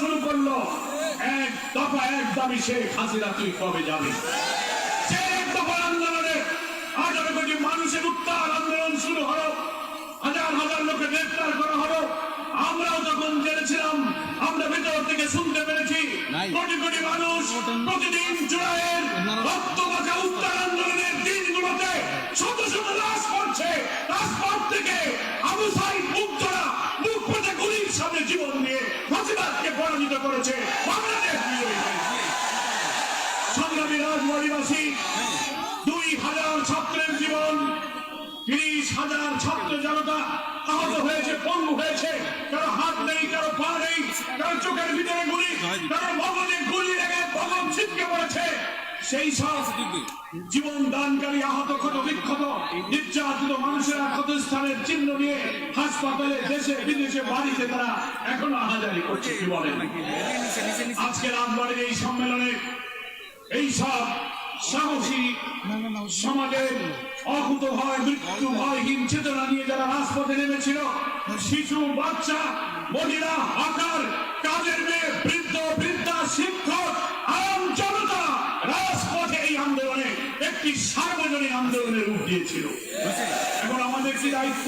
শুরু করল। এক দফা এক দাবি শেখ হাসিনা তুই কবে যাবি? সে এক দফা আন্দোলনে আঠারো কোটি মানুষের উত্তাল আন্দোলন শুরু হলো। হাজার হাজার লোকে গ্রেফতার করা হলো। আমরাও তখন জেনেছিলাম আমরা ভেতর থেকে শুনতে পেরেছি। কোটি কোটি মানুষ প্রতিদিন জুলাইয়ের রক্ত মাখা উত্তাল আন্দোলনের দিনগুলোতে শত শত রাজপথ থেকে আবু সাইদ মুক্তরা সামনে জীবন দিয়ে ফাঁসিবাদকে পরাজিত করেছে সংগ্রামী রাজবাড়িবাসী দুই হাজার ছাত্রের জীবন, তিরিশ হাজার ছাত্র জনতা আহত হয়েছে, পঙ্গু হয়েছে। কারও হাত নেই, কারও পা নেই, কারও চোখের ভিতরে গুলি, কারও মগজে গুলি লেগে ভগব ছিটকে পড়েছে সেই সব জীবন দানকারী, আহত, ক্ষত, বিক্ষত, নির্যাতিত মানুষেরা ক্ষত স্থানের চিহ্ন নিয়ে হাসপাতালে, দেশে, বিদেশে, বাড়িতে তারা এখনও আহাজারি করছে, কি বলেন? আজকে রাজবাড়ির এই সম্মেলনে এই সব সাহসী সমাজের অকুত ভয়, মৃত্যু ভয়হীন চেতনা নিয়ে যারা রাজপথে নেমেছিল, শিশু, বাচ্চা, মহিলা হকার কাজের মেয়ে, বৃদ্ধ, বৃদ্ধা, শিক্ষক, আম জনতা একটি সার্বজনীন আন্দোলনের রূপ দিয়েছিল। এখন আমাদের কি দায়িত্ব?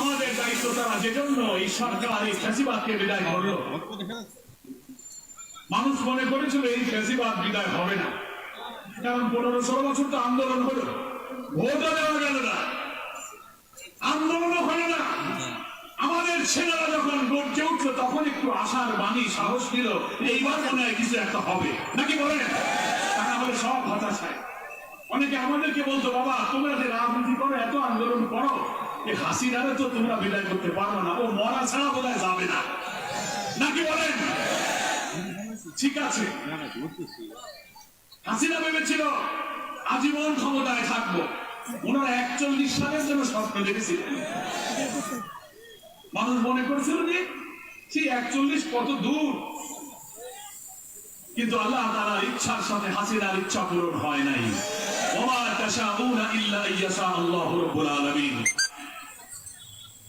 আমাদের দায়িত্ব তারা যে জন্য এই সরকার এই ফ্যাসিবাদকে বিদায় করল। মানুষ মনে করেছিল এই ফ্যাসিবাদ বিদায় হবে না। কারণ পনেরো ষোলো বছর তো আন্দোলন হলো। ভোটও দেওয়া গেল না। আন্দোলনও হলো না। আমাদের ছেলেরা যখন গর্জে উঠল, তখন একটু আশার বাণী, সাহস দিল এইবার মনে হয় কিছু একটা হবে। নাকি বলেন? হলে সব হতাশায় অনেকে আমাদেরকে বলতো, বাবা, তোমরা যে রাজনীতি করো, এত আন্দোলন করো এই হাসিনারে তো তোমরা বিদায় করতে পারো না। ও মরা ছাড়া বোধহয় যাবে না। নাকি বলেন? ঠিক আছে। হাসিনা ভেবেছিল, আজীবন ক্ষমতায় থাকব। ওনারা একচল্লিশ সালের জন্য স্বপ্ন দেখেছিলেন। মানুষ মনে করেছিল যে সেই একচল্লিশ কত দূর? কিন্তু আল্লাহ তারা ইচ্ছার সাথে হাসিনার ইচ্ছা পূরণ হয় নাই। ওমা তাশাউনা ইল্লা ইয়াশা আল্লাহু রাব্বুল আলামিন।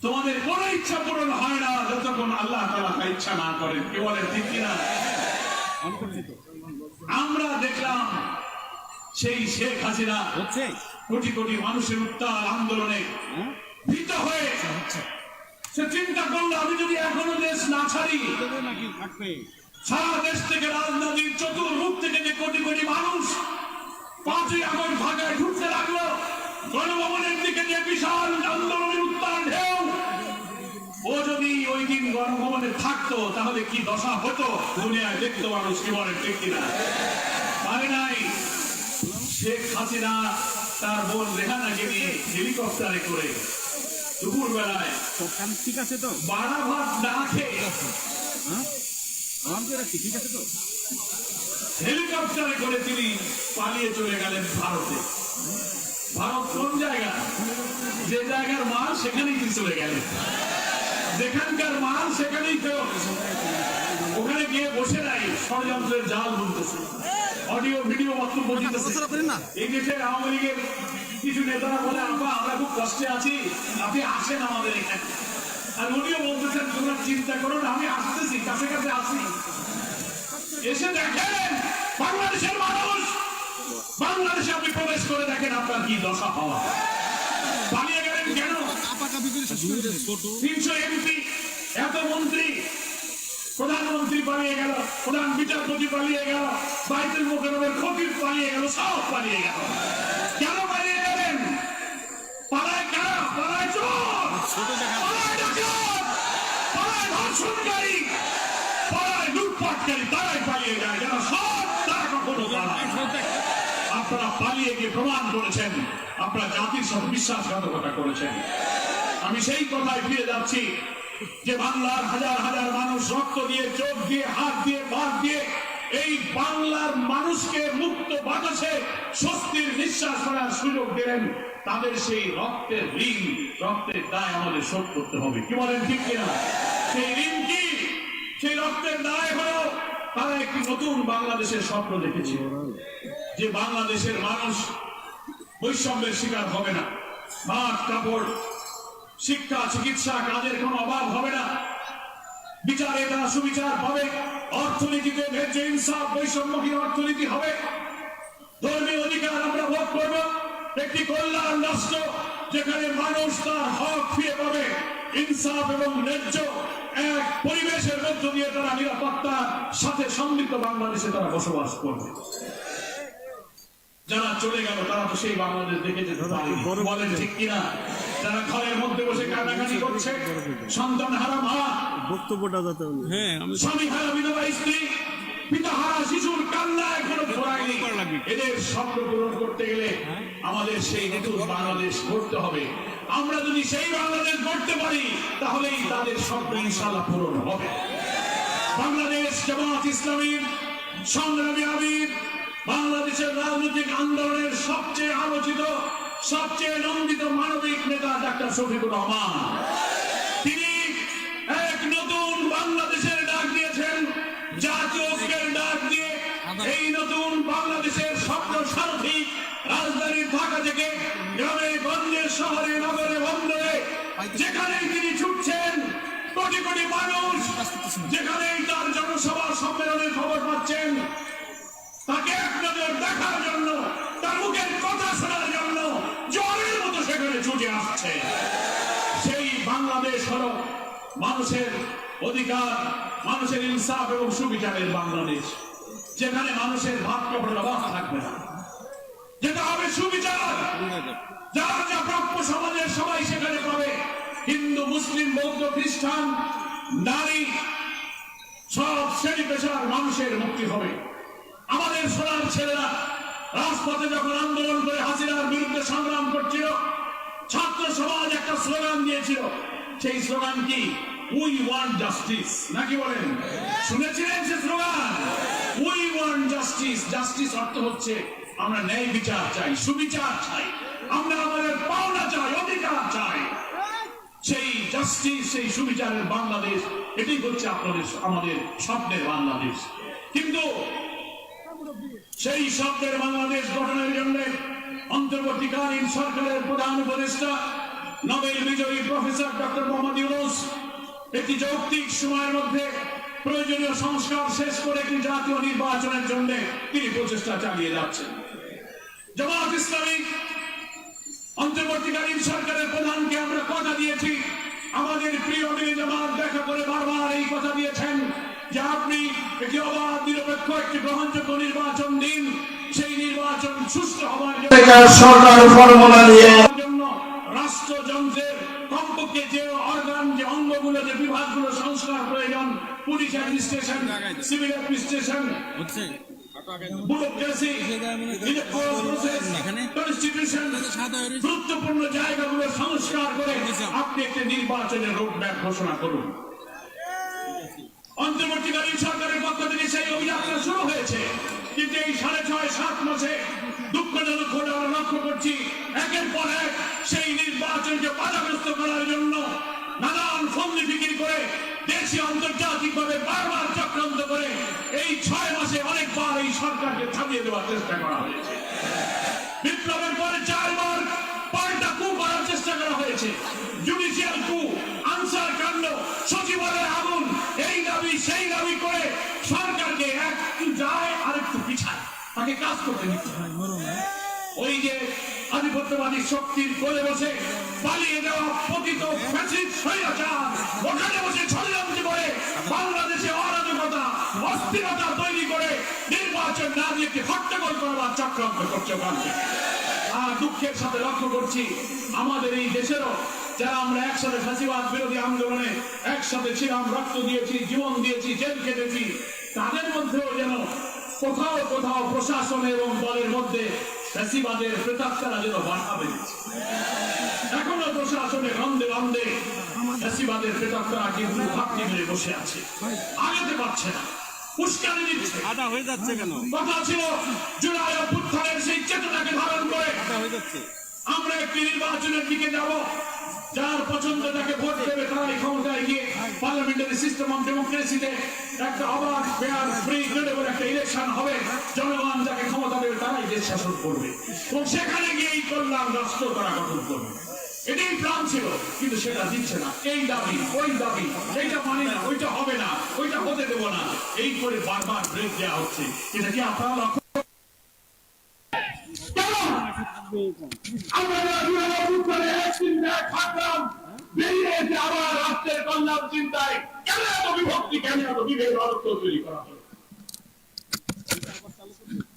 তোমাদের কোন ইচ্ছা পূরণ হয় না যতক্ষণ আল্লাহ তাআলা তা ইচ্ছা না করেন কি বলেন ঠিক কিনা? আমরা দেখলাম সেই শেখ হাসিনা কোটি কোটি মানুষের উত্তাল আন্দোলনে হ্যাঁ? ভীত হয়ে সে চিন্তা করল আমি যদি এখনও দেশ না ছাড়ি নাকি থাকবে? সারা দেশ থেকে রাজনদীর চতুর্মুখ থেকে যে কোটি কোটি মানুষ পাঁচই আগস্ট ঢাকায় ঢুকতে লাগল গণভবনের দিকে যে বিশাল আন্দোলনের উত্তাল ঢেউ ও যদি ওই দিন গণভবনে থাকতো তাহলে কি দশা হতো? দুনিয়ায় দেখতো মানুষ কি বলে ঠিক কিনা? পারে নাই। শেখ হাসিনা তার বোন রেহানাকে নিয়ে হেলিকপ্টারে করে দুপুর বেলায় ঠিক আছে তো? বাড়া ভাত না খেয়ে হেলিকপ্টারে করে তিনি পালিয়ে চলে গেলেন ভারতে। ভারত কোন জায়গা যে জায়গার মাল সেখানেই তিনি চলে গেলেন। যেখানকার মাল সেখানেই ওখানে গিয়ে বসে নাই ষড়যন্ত্রের জাল বুনতেছে। অডিও ভিডিও বক্তব্য এই দেশের আওয়ামী লীগের কিছু নেতারা বলে আপা আমরা খুব কষ্টে আছি। আপনি আসেন আমাদের এখানে। আর উনিও বলতেছেন, তোমরা চিন্তা করো না, আমি আসতেছি কাছে কাছে আসি। এসে দেখেন, বাংলাদেশের মানুষ, বাংলাদেশে আপনি প্রবেশ করে দেখেন আপনার কি দশা হওয়া। পালিয়ে গেলেন কেন? তিনশো এমপি, এত মন্ত্রী, প্রধানমন্ত্রী পালিয়ে গেল, প্রধান বিচারপতি পালিয়ে গেল, বাইতুল মোকারমের খতিব পালিয়ে গেল, সব পালিয়ে গেল। কেন পালিয়ে গেলেন? পালায় কারা? পালায় চোর! ছোট দেখা। সব। আপনারা পালিয়ে গিয়ে প্রমাণ করেছেন আপনারা জাতির সাথে বিশ্বাসঘাতকতা করেছেন। আমি সেই কথায় ফিরে যাচ্ছি যে বাংলার হাজার হাজার মানুষ রক্ত দিয়ে চোখ দিয়ে হাত দিয়ে বাদ দিয়ে এই বাংলার মানুষকে মুক্ত বাতাসে স্বস্তির নিঃশ্বাস করার সুযোগ দিলেন তাদের সেই রক্তের ঋণ, রক্তের দায় আমাদের শোধ করতে হবে। কি বলেন ঠিক কিনা? সেই ঋণ কি? সেই রক্তের দায় হলো তারা একটি নতুন বাংলাদেশের স্বপ্ন দেখেছিল যে বাংলাদেশের মানুষ বৈষম্যের শিকার হবে না। ভাত কাপড়, শিক্ষা, চিকিৎসা কাজের কোনো অভাব হবে না। বিচারে তারা সুবিচার পাবে। অর্থনীতিতে ন্যায্য ইনসাফ, বৈষম্যহীন অর্থনীতি হবে। ধর্মীয় অধিকার আমরা ভোগ করব। একটি কল্যাণ রাষ্ট্র যেখানে মানুষ তার হক ফিরে পাবে ইনসাফ এবং ন্যায্য এক পরিবেশের মধ্য দিয়ে তারা নিরাপত্তার সাথে সমৃদ্ধ বাংলাদেশে তারা বসবাস করবে। যারা চলে গেল তারা তো সেই বাংলাদেশ দেখে যেতে পারেনি। বলেন ঠিক কিনা? যারা ঘরের মধ্যে বসে কান্নাকাটি করছে সন্তান হারা মা। বক্তব্যটা হ্যাঁ আমি স্বামী হারা বিধবা স্ত্রী পিতা শিশুর কান্না এখনও ধরায়নি এদের স্বপ্ন পূরণ করতে গেলে আমাদের সেই নতুন বাংলাদেশ গড়তে হবে। আমরা যদি সেই বাংলাদেশ গড়তে পারি তাহলেই তাদের স্বপ্ন ইনশাল্লাহ পূরণ হবে। বাংলাদেশ জামাত ইসলামীর সংগ্রামী আমির বাংলাদেশের রাজনৈতিক আন্দোলনের সবচেয়ে আলোচিত সবচেয়ে নন্দিত মানবিক নেতা ডাক্তার শফিকুর রহমান। রাজধানী ঢাকা থেকে গ্রামে গঞ্জে শহরে, নগরে বন্দরে, যেখানেই তিনি ছুটছেন, কোটি কোটি মানুষ যেখানেই তার জনসভা সম্মেলনের খবর পাচ্ছেন, তাকে নজর দেখার জন্য, তার মুখের কথা শোনার জন্য জলের মতো সেখানে ছুটে আসছে। সেই বাংলাদেশ হলো মানুষের অধিকার, মানুষের ইনসাফ এবং সুবিচারের বাংলাদেশ, যেখানে মানুষের ভাত কাপড়ের অভাব থাকবে না। যেটা হবে সুবিচার। যার যা প্রাপ্য সমাজের সবাই সেখানে পাবে। হিন্দু মুসলিম বৌদ্ধ খ্রিস্টান নারী সব শ্রেণি পেশার মানুষের মুক্তি হবে। আমাদের সোনার ছেলেরা রাজপথে যখন আন্দোলন করে হাসিনার বিরুদ্ধে সংগ্রাম করছিল ছাত্র সমাজ একটা স্লোগান দিয়েছিল। সেই স্লোগান কি? উই ওয়ান্ট জাস্টিস নাকি বলেন? শুনেছিলেন সে slogan? We want justice justice অর্থ হচ্ছে আমরা ন্যায় বিচার চাই, সুবিচার চাই, আমরা আমাদের পাওনা চাই, অধিকার চাই। সেই জাস্টিস সেই সুবিচারের বাংলাদেশ, এটাই হচ্ছে আপনাদের, আমাদের স্বপ্নের বাংলাদেশ। কিন্তু সেই স্বপ্নের বাংলাদেশ গঠনের জন্য অন্তর্বর্তীকালীন সরকারের প্রধান উপদেষ্টা, নোবেল বিজয়ী প্রফেসর ডক্টর মোহাম্মদ ইউনুস, একটি যৌক্তিক সময়ের মধ্যে প্রয়োজনীয় সংস্কার শেষ করে একটি জাতীয় নির্বাচনের জন্য তিনি প্রচেষ্টা চালিয়ে যাচ্ছেন। জামাত ইসলামী অন্তর্বর্তীকালীন সরকারের প্রধানকে আমরা কথা দিয়েছি। আমাদের প্রিয় মিল জামাত দেখা করে বারবার এই কথা দিয়েছেন যে আপনি একটি অবাধ নিরপেক্ষ একটি গ্রহণযোগ্য নির্বাচন দিন। সেই নির্বাচন সুষ্ঠু হওয়ার সরকার ফর্মুলা নিয়ে রাষ্ট্রযন্ত্রের কমপক্ষে যে অর্গান যে অঙ্গগুলো যে বিভাগগুলো সংস্কার প্রয়োজন পুলিশ অ্যাডমিনিস্ট্রেশন সিভিল অ্যাডমিনিস্ট্রেশন গুরুত্বপূর্ণ জায়গাগুলো সংস্কার করে আপনি একটি নির্বাচনের রোডম্যাপ ঘোষণা করুন। অন্তর্বর্তীকালীন সরকারের পক্ষ থেকে সেই অভিযাত্রা শুরু হয়েছে। কিন্তু এই সাড়ে ছয় সাত মাসে দুঃখজনক হলে আমরা লক্ষ্য করছি একের পর এক সেই নির্বাচনকে বাধাগ্রস্ত করার জন্য নানান ফন্দি বিক্রি করে দেশে আন্তর্জাতিক ভাবে বারবার চক্রান্ত করে এই ছয় মাসে অনেকবার এই সরকারকে থামিয়ে দেওয়ার চেষ্টা করা হয়েছে। বিপ্লবের পরে চারবার পাল্টা কু করার চেষ্টা করা হয়েছে। জুডিশিয়াল কু, আনসার কাণ্ড সচিবালয় আগুন, এই দাবি, সেই দাবি করে সরকারকে একটু যায়, আরেকটু পিছায়। তাকে কাজ করতে হয়। ওই যে আধিপত্যবাদী শক্তির কোলে বসে পালিয়ে যাওয়া পতিত ফ্যাসিস্ট স্বৈরাচার। ওখানে বসে ষড়যন্ত্র করে বাংলাদেশে অরাজকতা, অস্থিরতা তৈরি করে নির্বাচন না দিয়ে হট্টগোল করবার চক্রান্ত করছে ওখান আর দুঃখের সাথে লক্ষ্য করছি, আমাদের এই দেশেরও যারা আমরা একসাথে ফাঁসিবাদ বিরোধী আন্দোলনে একসাথে ছিলাম, রক্ত দিয়েছি, জীবন দিয়েছি, জেল কেটেছি তাদের মধ্যেও যেন কোথাও কোথাও প্রশাসন এবং দলের মধ্যে ফ্যাসিবাদের প্রেতাত্মারা যেন বাধা পেয়েছে এখনও প্রশাসনে রন্ধে রন্ধে ফ্যাসিবাদের প্রেতাত্মারা কিন্তু ভাবটি মেরে বসে আছে। আগাতে পারছে না। উস্কানি দিচ্ছে। আটা হয়ে যাচ্ছে কেন? কথা ছিল জুলাই অভ্যুত্থানের সেই চেতনাকে ধারণ করে। আটা হয়ে যাচ্ছে। আমরা একটি নির্বাচনের দিকে যাব। যার পছন্দ যাকে ভোট দেবে, তারাই ক্ষমতায় গিয়ে পার্লামেন্টারি সিস্টেম অফ ডেমোক্রেসিতে একটা অবাধ ফেয়ার ফ্রি ক্রেডিবল একটা ইলেকশন হবে। জনগণ যাকে ক্ষমতা দেবে, তারাই দেশ শাসন করবে। এবং সেখানে গিয়ে এই কল্যাণ রাষ্ট্র তারা গঠন করবে। এটাই প্ল্যান ছিল, কিন্তু সেটা দিচ্ছে না। এই দাবি, ওই দাবি, এইটা মানি না, ওইটা হবে না, ওইটা হতে দেবো না। এই করে বারবার ব্রেক দেওয়া হচ্ছে। এটা কি আপনারা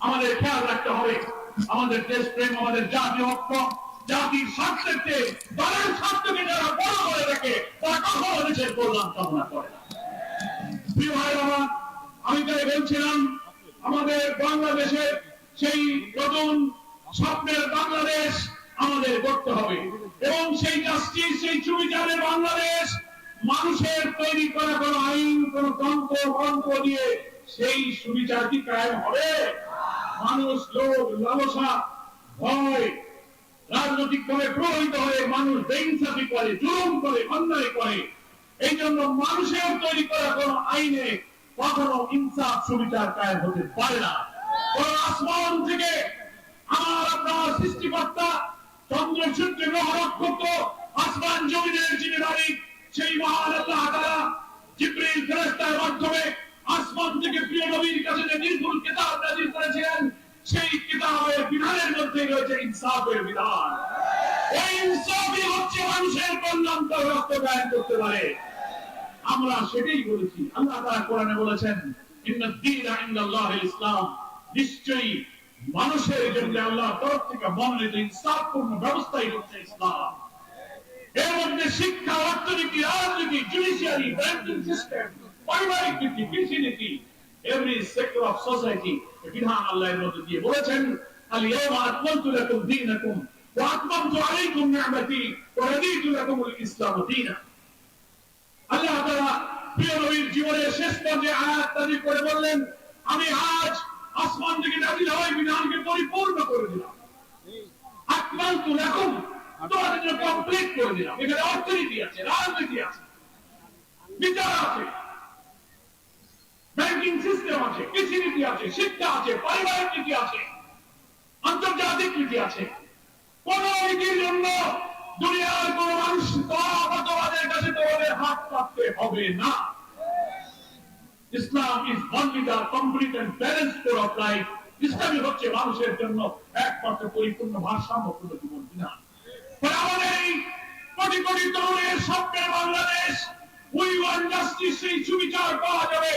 আমাদের খেয়াল রাখতে হবে, আমাদের দেশ প্রেম, আমাদের জাতির দলের স্বার্থকে যারা বড় করে রাখে তারা কখনো দেশের কল্যাণ কামনা করে আমি তাই বলছিলাম, আমাদের বাংলাদেশের সেই নতুন স্বপ্নের বাংলাদেশ আমাদের করতে হবে। এবং সেই জাস্টিস সেই সুবিচারের বাংলাদেশ মানুষের তৈরি করা কোন আইন, কোন তন্ত্র, মন্ত্র দিয়ে সেই সুবিচার কি হবে। মানুষ লোভ, লালসা, ভয় রাজনৈতিক ভাবে প্রভাবিত হয়ে মানুষ বেইনসাফি করে, জুলুম করে, অন্যায় করে। এই জন্য মানুষের তৈরি করা কোন আইনে কখনো ইনসাফ, সুবিচার কায়েম হতে পারে না। কোন আসমান থেকে আমার আপনার সৃষ্টিকর্তা চন্দ্র সূর্য গ্রহ নক্ষত্র আসমান জমিনের যিনি মালিক, সেই মহান আল্লাহ তাআলা জিব্রিল ফেরেশতার মাধ্যমে আসমান থেকে প্রিয় নবীর কাছে যে নির্ভুল কিতাব নাযিল করেছিলেন, সেই কিতাবের বিধানের মধ্যে রয়েছে ইনসাফের বিধান। এই ইনসাফই হচ্ছে মানুষের কল্যাণ রক্তদান করতে পারে। আমরা সেটাই বলেছি। আল্লাহ তাআলা কোরআনে বলেছেন ইন্নাদ দীনা ইনদাল্লাহিল ইসলাম। নিশ্চয়ই মানুষের জন্য আল্লাহর তরফ থেকে মনোনীত ইনসাফপূর্ণ ব্যবস্থাই হচ্ছে ইসলাম। এর মধ্যে শিক্ষা, অর্থনীতি, রাজনীতি জুডিশিয়ারি ব্যাংকিং সিস্টেম পারিবারিক নীতি, কৃষি নীতি এভরি সেক্টর অফ সোসাইটি বিধান আল্লাহর মধ্যে দিয়ে বলেছেন আল ইয়াওমা আকমালতু লাকুম দীনাকুম ওয়া আতমামতু আলাইকুম নি'মাতি ওয়া রাদিতু লাকুমুল ইসলাম দীনা। আল্লাহ তাআলা প্রিয় নবীর জীবনের শেষ পর্যায়ে আয়াত করে বললেন, আমি আজ আসমান থেকে নাযিল হওয়া এই বিধানকে পরিপূর্ণ করে দিলাম। তোমাদের এখানে আন্তর্জাতিক নীতি আছে। দুনিয়ার কোন মানুষ মতবাদের কাছে তোমাদের হাত পাততে হবে না। Islam is only complete and balance code of life ইসলামই হচ্ছে মানুষের জন্য একমাত্র পরিপূর্ণ ভারসাম্যপূর্ণ জীবন ফলে আমাদের কোটি কোটি তরুণের স্বপ্নের বাংলাদেশ উই ওয়ান জাস্টিস সুবিচার পাওয়া যাবে।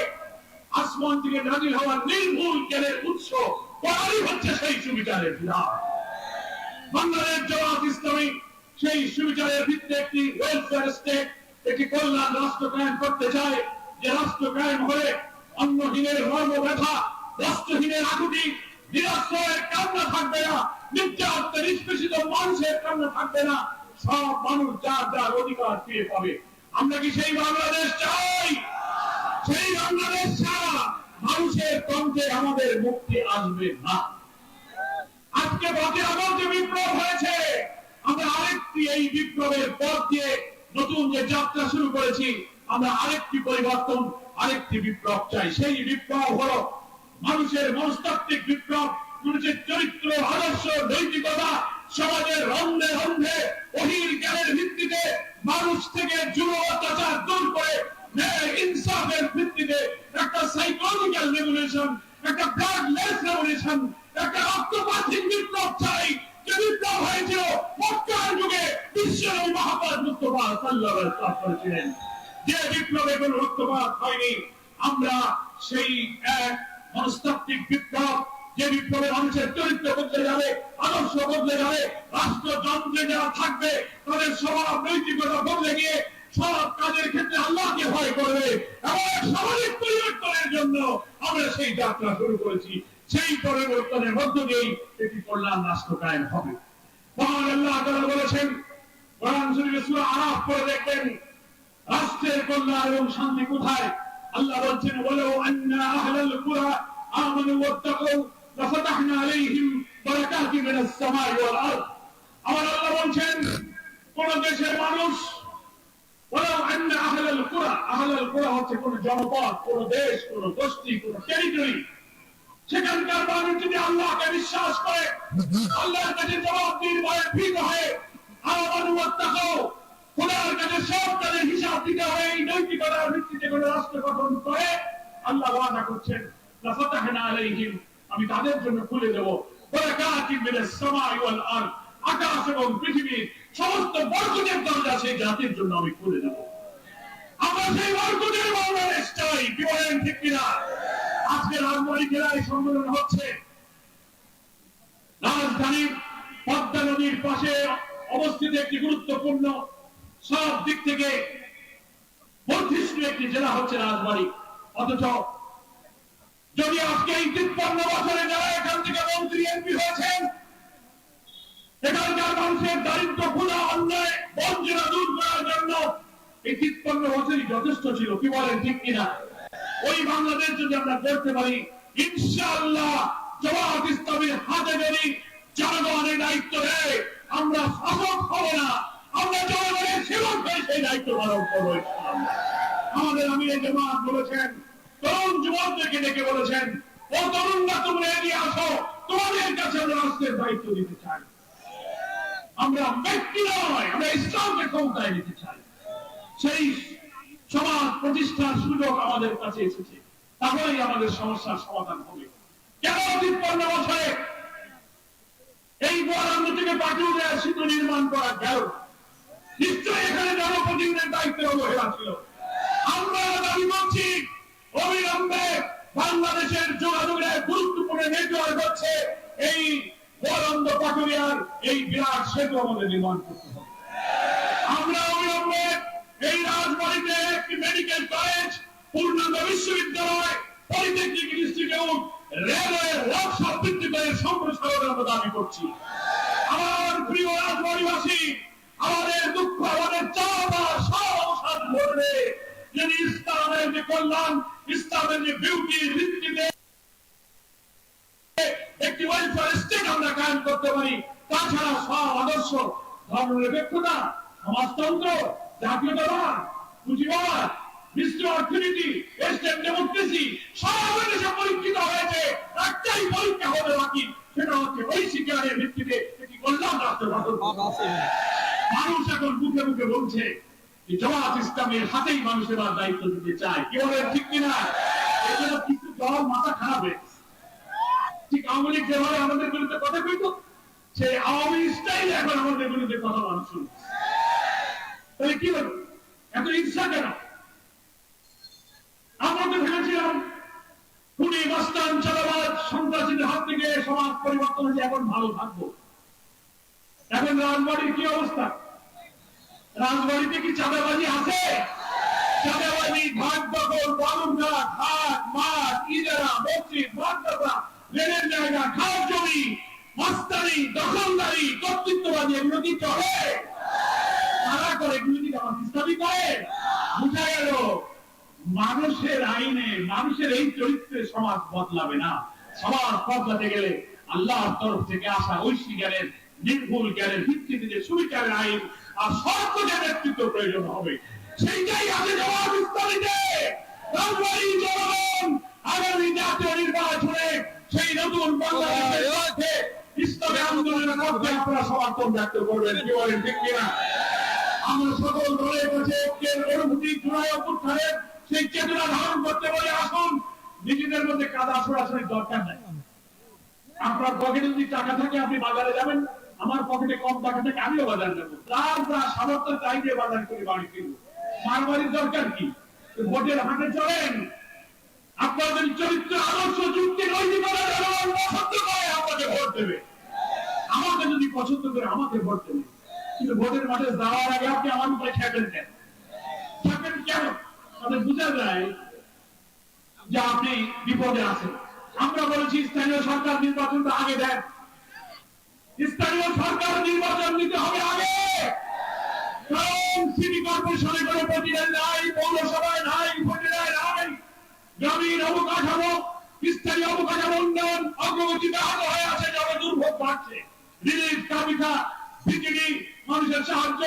আসমান থেকে নাজিল হওয়ার নির্ভুল জ্ঞানের উৎস করারই হচ্ছে সেই সুবিচারের বিধান। বাংলাদেশ জামাত ইসলামী সেই সুবিচারের ভিত্তিতে একটি ওয়েলফেয়ার স্টেট একটি কল্যাণ রাষ্ট্র কায়েম করতে চায়। যে রাষ্ট্র হলে অন্নহীনের মর্ম ব্যথা রাষ্ট্রহীনের আকুতি, নিরাশ্রয়ের কান্না থাকবে না নিষ্পেষিত মানুষের কান্না থাকবে না, সব মানুষ যার যার অধিকার ফিরে পাবে। আমরা কি সেই বাংলাদেশ চাই? সেই বাংলাদেশ ছাড়া মানুষের আমাদের মুক্তি আসবে না। আজকে বাকি আমার যে বিপ্লব হয়েছে, আমরা আরেকটি এই বিপ্লবের পথ দিয়ে নতুন যে যাত্রা শুরু করেছি আমরা আরেকটি পরিবর্তন, আরেকটি বিপ্লব চাই। সেই বিপ্লব হলো মানুষের মনস্তাত্ত্বিক বিপ্লব, মানুষের চরিত্র, আদর্শ, নৈতিকতা, সমাজের রন্ধে রন্ধে, অহির জ্ঞানের ভিত্তিতে মানুষ থেকে যুব অত্যাচার দূর করে ইনসাফের ভিত্তিতে একটা সাইকোলজিক্যাল রেভলিউশন একটা ব্লাডলেস রেভলিউশন একটা রক্তপাতিক বিপ্লব চাই। যে বিপ্লব হয়েছিল মক্কার যুগে বিশ্বনবী মহাপাত মুস্তফা আলাইহি করেছিলেন যে বিপ্লবে কোনো রক্তপাত হয়নি, আমরা সেই এক মনস্তাত্ত্বিক বিপ্লব যে বিপ্লবে মানুষের চরিত্র বদলে যাবে, আদর্শ বদলে যাবে, রাষ্ট্রযন্ত্রে যারা থাকবে, তাদের স্বভাব, নৈতিকতা বদলে গিয়ে সব কাজের ক্ষেত্রে আল্লাহকে ভয় করবে এবং সামাজিক পরিবর্তনের জন্য আমরা সেই যাত্রা শুরু করেছি। সেই পরিবর্তনের মধ্য দিয়েই এটি কল্যাণ রাষ্ট্র কায়েম হবে। মহান আল্লাহ তাআলা বলেছেন, কোরআন শরীফে সূরা আরাফ পড়ে দেখবেন আল্লাহ আমানু আল্লাহ কোন দেশের মানুষ দেশ, কোন গোষ্ঠী, কোন টেরিটরি সেখানকার মানুষ আল্লাহকে বিশ্বাস করে, আল্লাহর কাছে জবাব দিন ভয়ে ভীত হয়ে আমাদের ওয়াত্তাকো খোদার কাছে সব তাদের হিসাব দিতে হবে এই নৈতিকতার ভিত্তিতে কোনো রাষ্ট্র গঠন করে আল্লাহ ওয়াদা করছেন। লাফাতাহনা আলাইহিম, আমি তাদের জন্য খুলে দেব। বারাকাতিন মিনাস সামাই ওয়াল আরদ, আকাশ এবং পৃথিবীর সমস্ত বরকতের দরজা সেই জাতির জন্য আমি খুলে দেব। আমরা সেই বরকতের বাংলাদেশ চাই, কি বলেন ঠিক কিনা? আজকে রাজবাড়ী জেলায় সম্মেলন হচ্ছে। রাজধানীর পদ্মা নদীর পাশে অবস্থিত একটি গুরুত্বপূর্ণ সব দিক থেকে একটি জেলা হচ্ছে রাজবাড়ী। অথচ যদি আজকে এই তিপ্পান্ন বছরে যারা এখান থেকে মন্ত্রী, এমপি হয়েছেন, এখানকার মানুষের দারিদ্র ক্ষুধা অন্যায়, বঞ্চনা দূর করার জন্য এই তিপ্পান্ন বছরই যথেষ্ট ছিল, কি বলেন, ঠিক কিনা? ওই বাংলাদেশ যদি আমরা করতে পারি, ইনশাআল্লাহ জবাব ইসলামের হাতে যদি জনগণের দায়িত্ব দেয়, আমরা শাসক হব না। আমরা জনগণের সেবক হয়ে সেই দায়িত্ব পালন করব। আমাদের আমির জামাত বলেছেন, তরুণ যুবকদেরকে ডেকে বলেছেন, ও তরুণরা, তোমরা এগিয়ে আসো, তোমাদের কাছে আমরা রাষ্ট্রের দায়িত্ব দিতে চাই আমরা ব্যক্তি নয়, আমরা ইসলামকে ক্ষমতায় নিতে চাই সেই সমাজ প্রতিষ্ঠার সুযোগ আমাদের কাছে এসেছে তাহলেই আমাদের সমস্যার সমাধান হবে কেন তিপ্পান্ন বছরে এই বরান্দ থেকে পাঠিয়ে দেওয়া সেতু নির্মাণ করা গেল? নিশ্চয়ই এখানে জনপ্রতিনিধির দায়িত্বে অবহেলা ছিল। আমরা দাবি করছি, অবিলম্বে বাংলাদেশের যোগাযোগের গুরুত্বপূর্ণ নেটওয়ার্ক হচ্ছে এই বরন্দ পাটুরিয়ার, এই বিরাট সেতু আমাদের নির্মাণ করতে হবে। আমরা অবিলম্বে এই রাজবাড়িতে একটি মেডিকেল কলেজ পূর্ণাঙ্গ বিশ্ববিদ্যালয় পলিটেকনিক ইনস্টিটিউট রেলওয়ে ওয়ার্কশপ বৃদ্ধি করে সম্প্রসারণের আমরা দাবি করছি। আমার প্রিয় রাজবাড়িবাসী আমাদের দুঃখ, আমাদের চাওয়া, সব অবসান ঘটবে। যদি ইসলামের যে কল্যাণ, ইসলামের যে বিউটি ভিত্তিতে একটি ওয়েলফেয়ার স্টেট আমরা কায়েম করতে পারি, তাছাড়া সব আদর্শ, ধর্মনিরপেক্ষতা, সমাজতন্ত্র, জাতীয়তাবাদ, পুঁজিবাদ, মিশ্র অর্থনীতি স্টেট ডেমোক্রেসি সব দেশে পরীক্ষিত হয়েছে। একটাই পরীক্ষা হবে বাকি, সেটা হচ্ছে ওই শিকারের ভিত্তিতে একটি কল্যাণ রাষ্ট্র গঠন। এখন মুখে মুখে বলছে জামাত ইসলামের হাতেই মানুষ এবার দায়িত্ব দিতে চায়। কি বলে ঠিক কিনা এই জন্য কিছু দল মাথা খারাপ হয়ে ঠিক আওয়ামী লীগ যেভাবে আমাদের বিরুদ্ধে কথা কইত, সেই আওয়ামী স্টাইল এখন আমাদের বিরুদ্ধে কথা মানুষ। তাহলে কি হলো? এত ইচ্ছা কেন? আমরা তো ভেবেছিলাম, খুনি, মাস্তান চালাবাদ সন্ত্রাসীদের হাত থেকে সমাজ পরিবর্তন হয়েছে এখন ভালো থাকব। এখন রাজবাড়ির কি অবস্থা? রাজবাড়িতে কি চাঁদাবাজি আছে? চাঁদাবাজি, ভাগ দখল বালুরঘাট হাট মাঠ ইজারা মসজিদ মাদ্রাসা রেলের জায়গা খাস জমি, মাস্তানি, দখলদারি, কর্তৃত্ববাদী, এগুলো কি চলে? তারা করে, এগুলো কি করে? বুঝা গেল, মানুষের আইনে, মানুষের এই চরিত্রে সমাজ বদলাবে না। সমাজ বদলাতে গেলে আল্লাহর তরফ থেকে আসা ঐশী জ্ঞানের, নির্ভুল জ্ঞানের ভিত্তিতে যে সুবিচারের আইন আর সর্বজনের নেতৃত্ব প্রয়োজন হবে। সেইটাই জবাব ইসলামীতে রাজবাড়ী জনগণ আগামী জাতীয় নির্বাচনে সেই নতুন বাংলাদেশের ইসলামী আন্দোলনের মধ্যে আপনারা সমর্থন ব্যক্ত করবেন। কি বলেন, ঠিক কিনা? আমরা সকল দলের কাছে ঐক্যের অনুভূতি জুড়াই অভ্যুত্থানের সেই চেতনা ধারণ করতে বলে, আসুন। নিজেদের মধ্যে কাদা সরাসরি দরকার নাই। আপনার পকেটে যদি টাকা থাকে, আপনি বাজারে যাবেন। আমার পকেটে কম টাকা থাকে, আমিও বাজার যাব তার যা সামর্থ্য চাই দিয়ে বাজার করে বাড়ি কিনবো মারবাড়ির দরকার কি? ভোটের হাতে চলেন। আপনার যদি চরিত্র, আদর্শ, যুক্তি পছন্দ করে ভোট দেবে। আমাকে যদি পছন্দ করে, আমাকে ভোট দেবে। কিন্তু ভোটের মাঠে যাওয়ার আগে আপনি আমার উপরে খেপেন খেপেন কেন? তাদের বোঝা যায় যে আপনি বিপদে আছেন। আমরা বলেছি, স্থানীয় সরকার নির্বাচনটা আগে দেন। স্থানীয় সরকার নির্বাচন দিতে হবে আগে। কারণ সিটি কর্পোরেশনে কোনো প্রতিনিধি নাই, পৌরসভায় নাই উপজেলায় নাই। গ্রামীণ অবকাঠামো, স্থানীয় অবকাঠামো উন্নয়ন অগ্রগতি ব্যাহত হয়ে আছে জল দুর্ভোগ বাড়ছে রিলিফ কাবিতা বিজেপি, মানুষের সাহায্য,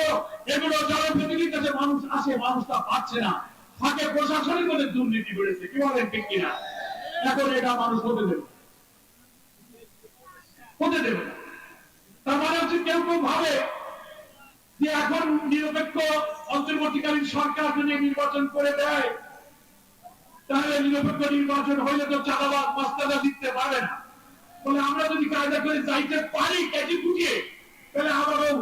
এগুলো জনপ্রতিনিধির কাছে মানুষ আসে, মানুষ তা পাচ্ছে না। থাকে প্রশাসনের মধ্যে দুর্নীতি বেড়েছে, কি বলেন ঠিক কিনা? এখন এটা মানুষ হতে দেবে। হতে দেবে না। তার মানে হচ্ছে কেউ কেউ ভাবে যে এখন নিরপেক্ষ অন্তর্বর্তীকালীন সরকার যদি নির্বাচন করে দেয়, তাহলে নিরপেক্ষ নির্বাচন হইলে তো চাঁদাবাদ মাস্তাদা দিতে পারে না। বলে আমরা যদি কায়দা করে যাইতে পারি কেজি কুটিয়ে তাহলে আমারও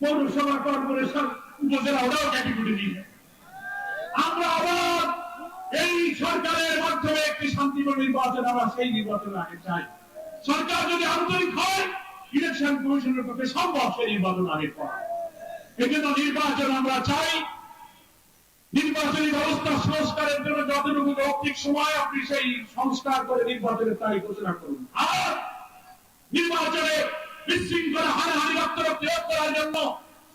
পৌরসভা কর্পোরেশন উপজেলা ওরাও কেজি কুটি দিয়ে আমরা আবার এই সরকারের মাধ্যমে একটি শান্তিপূর্ণ নির্বাচন, আমরা সেই নির্বাচন আগে চাই। সরকার যদি আন্তরিক হয় ইলেকশন কমিশনের পক্ষে সম্ভব সেই নির্বাচন আগে করা এজন্য নির্বাচন আমরা চাই। নির্বাচনী ব্যবস্থা সংস্কারের জন্য যতটুকু যৌক্তিক সময় আপনি সেই সংস্কার করে নির্বাচনের তারিখ ঘোষণা করুন। আর নির্বাচনে বিশৃঙ্খলা হানাহানি রোধ করার জন্য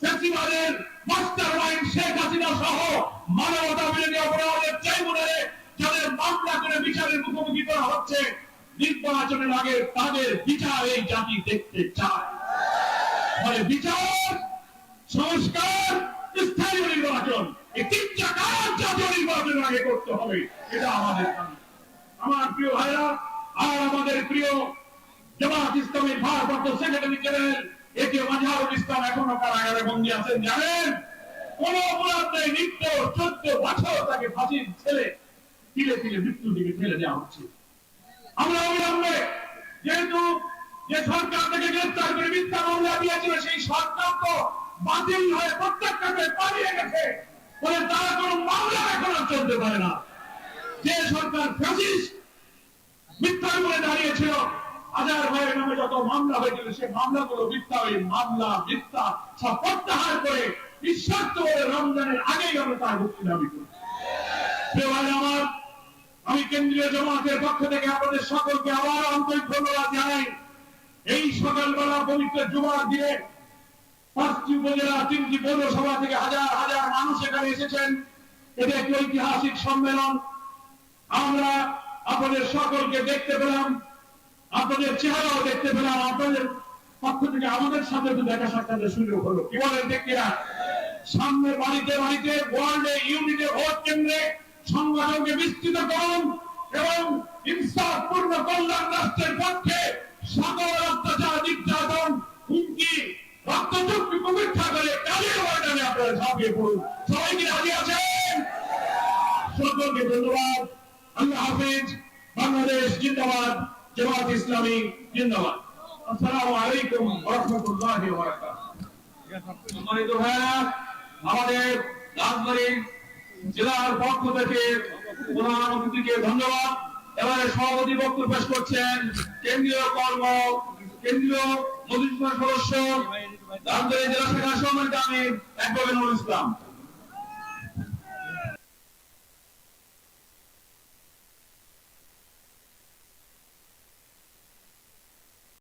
ফেসিবাদের মাস্টার মাইন্ড শেখ হাসিনা সহ মানবতা বিরোধী অপরাধের ট্রাইব্যুনালে যাদের মামলা করে বিচারের মুখোমুখি করা হচ্ছে। নির্বাচনের আগে তাদের বিচার এই জাতি দেখতে চায়। ফলে বিচার, সংস্কার, স্থানীয় নির্বাচন জাতীয় নির্বাচনের আগে করতে হবে, এটা আমাদের আমার প্রিয় ভাইরা, আর আমাদের প্রিয় জামাত ইসলামের ভারপ্রাপ্ত সেক্রেটারি জেনারেল একে মাঝারুল ইসলাম এখনও কারাগারে বন্দী আছেন, জানেন? কোন অপরাধ নেই নিত্য চোদ্দ বছর তাকে ফাঁসির ছেলে, তিলে তিলে মৃত্যু দিকে ঠেলে দেওয়া হচ্ছে। আমরা অবিলম্বে যেহেতু যে সরকার থেকে গ্রেফতার করে মিথ্যা মামলা দিয়েছিল, সেই সরকার তো বাতিল হয়ে প্রত্যেকটাকে পালিয়ে গেছে। বলে তারা কোনো মামলা এখন চলতে পারে না। যে সরকার ফ্যাসিস্ট মিথ্যার করে দাঁড়িয়েছিল হাজার ভাইয়ের নামে যত মামলা হয়েছিল সে মামলাগুলো মিথ্যা ওই মামলা, মিথ্যা সব প্রত্যাহার করে নিঃস্বার্থ রমজানের আগেই আমরা তার মুক্তি দাবি করি। আমার আমি কেন্দ্রীয় জামাতের পক্ষ থেকে আপনাদের সকলকে আবার আন্তরিক ধন্যবাদ জানাই। এই সকালবেলা পবিত্র জুমার দিনে পাঁচটি উপজেলা, তিনটি পৌরসভা থেকে হাজার হাজার মানুষ এখানে এসেছেন। এটা একটি ঐতিহাসিক সম্মেলন। আমরা আপনাদের সকলকে দেখতে পেলাম, আপনাদের চেহারাও দেখতে পেলাম, আপনাদের পক্ষ থেকে আমাদের সাথে একটু দেখা সাক্ষাতের সুযোগ হলো। কি বলেন দেখছিরা সামনে বাড়িতে বাড়িতে, ওয়ার্ল্ডে, ইউনিটে, ভোট কেন্দ্রে সংগঠনকে বিস্তৃত করুন এবং ইনসাফপূর্ণ কল্যাণ রাষ্ট্রের পক্ষে সকল অত্যাচার, নির্যাতন, হুমকি, রক্তচুক্তি উপেক্ষা করে কাজের ময়দানে আপনারা ঝাঁপিয়ে পড়ুন। সবাই কি রাজি আছেন? সকলকে ধন্যবাদ। আল্লাহ হাফিজ। বাংলাদেশ জিন্দাবাদ, জামাত ইসলামী জিন্দাবাদ। আসসালামু আলাইকুম ওয়া বারাকাতুহু। আমাদের রাজবাড়ী জেলার পক্ষ থেকে প্রধান অতিথিকে ধন্যবাদ। এবারে সভাপতি বক্তব্য পেশ করছেন কেন্দ্রীয় কর্ম, কেন্দ্রীয় মন্ত্রিসভার সদস্য জেলা শাখা সম্মানিত আমি একবার ইসলাম।